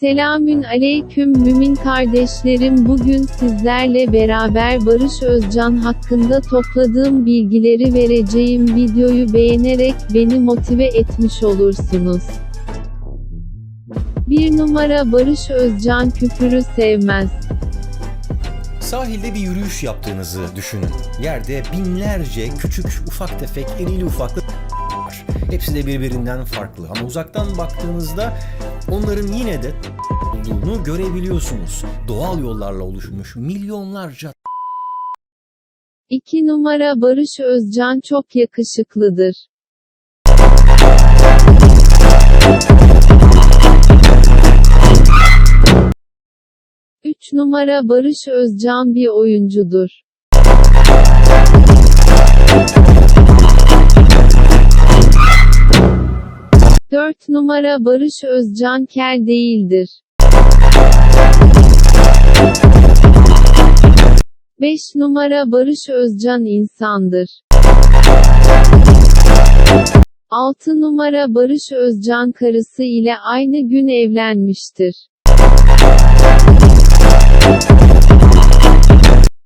Selamün aleyküm mümin kardeşlerim bugün sizlerle beraber Barış Özcan hakkında topladığım bilgileri vereceğim videoyu beğenerek beni motive etmiş olursunuz. 1 numara Barış Özcan küfürü sevmez. Sahilde bir yürüyüş yaptığınızı düşünün. Yerde binlerce küçük ufak tefek irili ufaklı. Hepsi de birbirinden farklı ama uzaktan baktığınızda onların yine de olduğunu görebiliyorsunuz. Doğal yollarla oluşmuş milyonlarca 2 numara Barış Özcan çok yakışıklıdır. Üç numara Barış Özcan bir oyuncudur. Dört numara Barış Özcan kel değildir. 5 numara Barış Özcan insandır. 6 numara Barış Özcan karısı ile aynı gün evlenmiştir.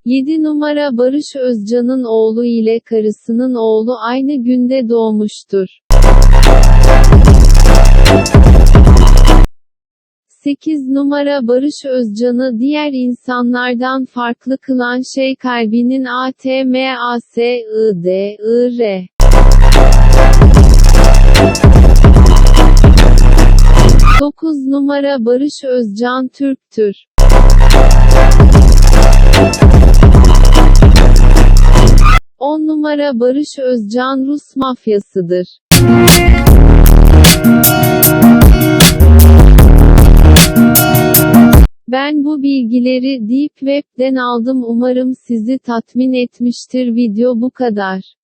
7 numara Barış Özcan'ın oğlu ile karısının oğlu aynı günde doğmuştur. 8 numara Barış Özcan'ı diğer insanlardan farklı kılan şey kalbinin ATMASIDIR. Dokuz numara Barış Özcan Türktür. On numara Barış Özcan Rus mafyasıdır. Ben bu bilgileri Deep Web'den aldım umarım sizi tatmin etmiştir video bu kadar.